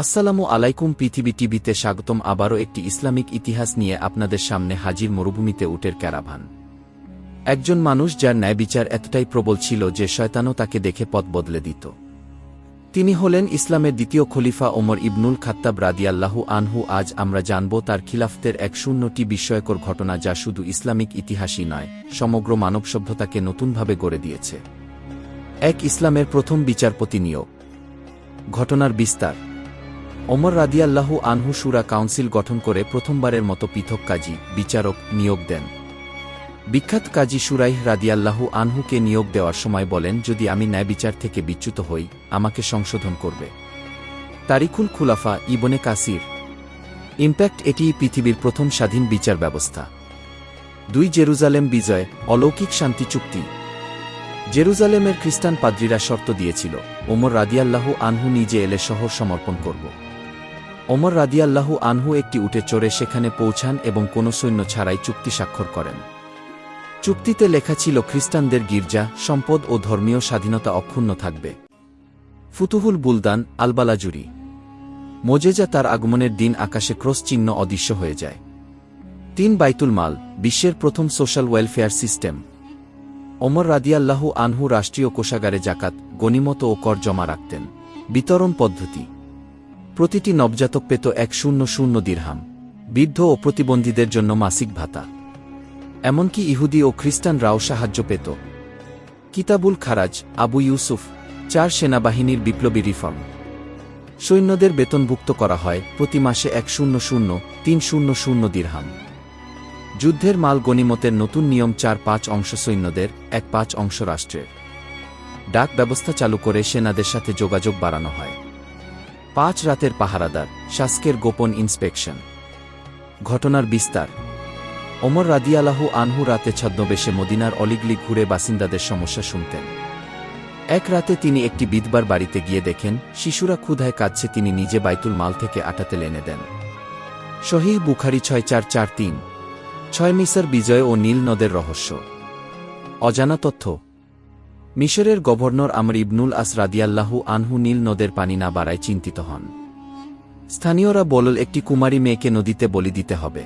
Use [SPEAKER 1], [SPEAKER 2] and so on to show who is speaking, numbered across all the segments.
[SPEAKER 1] আসসালামু আলাইকুম পৃথিবী টিভিতে স্বাগতম আবারও একটি ইসলামিক ইতিহাস নিয়ে আপনাদের সামনে হাজির মরুভূমিতে উটের ক্যারাভান। একজন মানুষ যার ন্যায় বিচার এতটাই প্রবল ছিল যে শয়তানও তাকে দেখে পথ বদলে দিত। তিনি হলেন ইসলামের দ্বিতীয় খলিফা ওমর ইবনুল খাত্তাব রাদিয়াল্লাহু আনহু। আজ আমরা জানব তার খিলাফতের এক শূন্যটি বিস্ময়কর ঘটনা যা শুধু ইসলামিক ইতিহাসই নয়, সমগ্র মানব সভ্যতাকে নতুনভাবে গড়ে দিয়েছে। এক ইসলামের প্রথম বিচারপতি নিয়োগ। ঘটনার বিস্তার। ওমর রাদিয়াল্লাহু আনহু সুরা কাউন্সিল গঠন করে প্রথমবারের মতো পৃথক কাজী, বিচারক নিয়োগ দেন। বিখ্যাত কাজী সুরাইহ রাদিয়াল্লাহু আনহুকে নিয়োগ দেওয়ার সময় বলেন, যদি আমি ন্যায় বিচার থেকে বিচ্যুত হই, আমাকে সংশোধন করবে। তারিকুল খুলাফা ইবনে কাসির। ইম্প্যাক্ট এটিই পৃথিবীর প্রথম স্বাধীন বিচার ব্যবস্থা। দুই জেরুজালেম বিজয়, অলৌকিক শান্তি চুক্তি। জেরুজালেমের খ্রিস্টান পাদ্রীরা শর্ত দিয়েছিল, ওমর রাদিয়াল্লাহু আনহু নিজে এলে শহর সমর্পণ করব। ওমর রাদিয়াল্লাহু আনহু একটি উটে চড়ে সেখানে পৌঁছান এবং কোনো সৈন্য ছাড়াই চুক্তি স্বাক্ষর করেন। চুক্তিতে লেখা ছিল, খ্রিস্টানদের গির্জা, সম্পদ ও ধর্মীয় স্বাধীনতা অক্ষুণ্ণ থাকবে। ফুতুহুল বুলদান, আলবালাজুরি। মোজেজা তার আগমনের দিন আকাশে ক্রস চিহ্ন অদৃশ্য হয়ে যায়। তিন বাইতুল মাল, বিশ্বের প্রথম সোশ্যাল ওয়েলফেয়ার সিস্টেম। ওমর রাদিয়াল্লাহু আনহু রাষ্ট্রীয় কোষাগারে জাকাত, গণিমত ও কর জমা রাখতেন। বিতরণ পদ্ধতি। প্রতিটি নবজাতক পেত এক শূন্য শূন্য দিরহাম, বৃদ্ধ ও প্রতিবন্ধীদের জন্য মাসিক ভাতা। এমনকি ইহুদি ও খ্রিস্টানরাও সাহায্য পেত। কিতাবুল খারাজ, আবু ইউসুফ, চার সেনাবাহিনীর বিপ্লবী রিফর্ম। সৈন্যদের বেতনভুক্ত করা হয় প্রতি মাসে এক শূন্য শূন্য, তিন শূন্য শূন্য দিরহাম। যুদ্ধের মাল গণিমতের নতুন নিয়ম চার পাঁচ অংশ সৈন্যদের, এক পাঁচ অংশ রাষ্ট্রের। ডাক ব্যবস্থা চালু করে সেনাদের সাথে যোগাযোগ বাড়ানো হয়। পাঁচ রাতের পাহারাদার, শাসকের গোপন ইন্সপেকশন। ঘটনার বিস্তার। ওমর রাদিয়ালাহু আনহু রাতে ছদ্মবেশে মদিনার অলিগলি ঘুরে বাসিন্দাদের সমস্যা শুনতেন। এক রাতে তিনি একটি বিধবার বাড়িতে গিয়ে দেখেন, শিশুরা ক্ষুধায় কাঁদছে, তিনি নিজে বাইতুল মাল থেকে আটাতে লেনে দেন। শহীদ বুখারি ছয় চার চার তিন। ছয় মিসর বিজয় ও নীল নদের রহস্য। অজানা তথ্য মিশরের গভর্নর আমর ইবনুল আস রাদিয়াল্লাহু আনহু নীল নদের পানি না বাড়ায় চিন্তিত হন। স্থানীয়রা বলল, একটি কুমারী মেয়েকে নদীতে বলি দিতে হবে।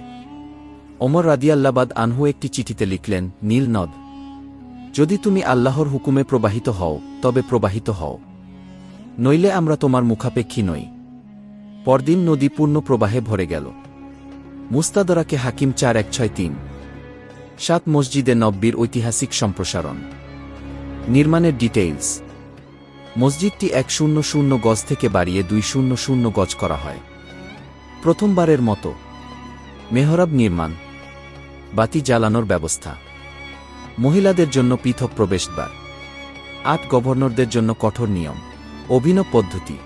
[SPEAKER 1] ওমর রাদিয়াল্লাবাদ আনহু একটি চিঠিতে লিখলেন, নীল নদ, যদি তুমি আল্লাহর হুকুমে প্রবাহিত হও, তবে প্রবাহিত হও। নইলে আমরা তোমার মুখাপেক্ষী নই। পরদিন নদী পূর্ণ প্রবাহে ভরে গেল। মুস্তাদরাকে হাকিম চার এক ছয় তিন। সাত মসজিদে নব্বির ঐতিহাসিক সম্প্রসারণ। নির্মাণের ডিটেইলস মসজিদটি এক শূন্য শূন্য গজ থেকে বাড়িয়ে দুই শূন্য শূন্য গজ করা হয়। প্রথমবারের মতো। মেহরাব নির্মাণ। বাতি জ্বালানোর ব্যবস্থা। মহিলাদের জন্য পৃথক প্রবেশদ্বার। আট গভর্নরদের জন্য কঠোর নিয়ম। অভিনব পদ্ধতি।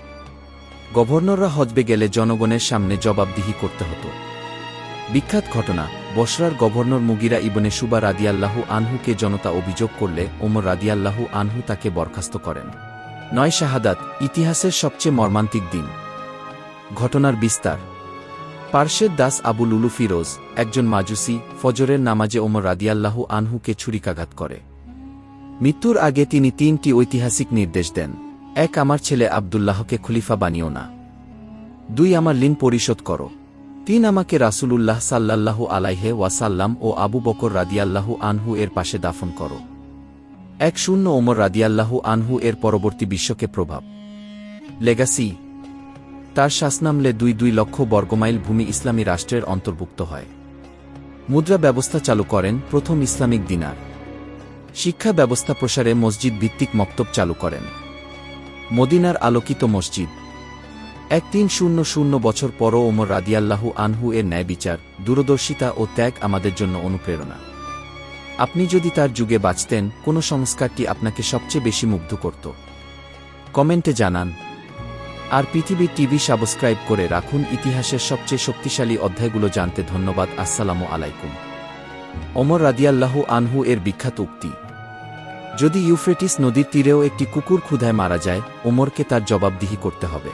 [SPEAKER 1] গভর্নররা হজবে গেলে জনগণের সামনে জবাবদিহি করতে হতো। বিখ্যাত ঘটনা, বসরার গভর্নর মুগিরা ইবনে সুবা রাদিয়াল্লাহু আনহুকে জনতা অভিযোগ করলে ওমর রাদিয়াল্লাহু আনহু তাকে বরখাস্ত করেন। নয় শাহাদাত, ইতিহাসের সবচেয়ে মর্মান্তিক দিন। ঘটনার বিস্তার। পার্শ্বের দাস আবু লুলু ফিরোজ, একজন মাজুসি, ফজরের নামাজে ওমর রাদিয়াল্লাহু আনহুকে ছুরিকাঘাত করে। মৃত্যুর আগে তিনি তিনটি ঐতিহাসিক নির্দেশ দেন। এক, আমার ছেলে আবদুল্লাহকে খলিফা বানিও না। দুই, আমার লিন পরিশোধ করো। তিন আমাকে রাসূলুল্লাহ সাল্লাল্লাহু আলাইহে ওয়াসাল্লাম ও আবু বকর রাদিয়াল্লাহু আনহু এর পাশে দাফন করো। এক শূন্য ওমর রাদিয়াল্লাহু আনহু এর পরবর্তী বিশ্বকে প্রভাব। লেগাসি তার শাসনামলে দুই দুই লক্ষ বর্গমাইল ভূমি ইসলামী রাষ্ট্রের অন্তর্ভুক্ত হয়। মুদ্রা ব্যবস্থা চালু করেন প্রথম ইসলামিক দিনার। শিক্ষা ব্যবস্থা প্রসারে মসজিদ ভিত্তিক মক্তব চালু করেন। মদিনার আলোকিত মসজিদ। এক তিন শূন্য শূন্য বছর পরও ওমর রাদিয়াল্লাহু আনহু এর ন্যায় বিচার, দূরদর্শিতা ও ত্যাগ আমাদের জন্য অনুপ্রেরণা। আপনি যদি তার যুগে বাঁচতেন, কোন সংস্কারটি আপনাকে সবচেয়ে বেশি মুগ্ধ করত। কমেন্টে জানান, আর পৃথিবী টিভি সাবস্ক্রাইব করে রাখুন, ইতিহাসের সবচেয়ে শক্তিশালী অধ্যায়গুলো জানতে ধন্যবাদ, আসসালামু আলাইকুম। ওমর রাদিয়াল্লাহু আনহু এর বিখ্যাত উক্তি, যদি ইউফ্রেটিস নদীর তীরেও একটি কুকুর ক্ষুধায় মারা যায়, ওমরকে তার জবাবদিহি করতে হবে।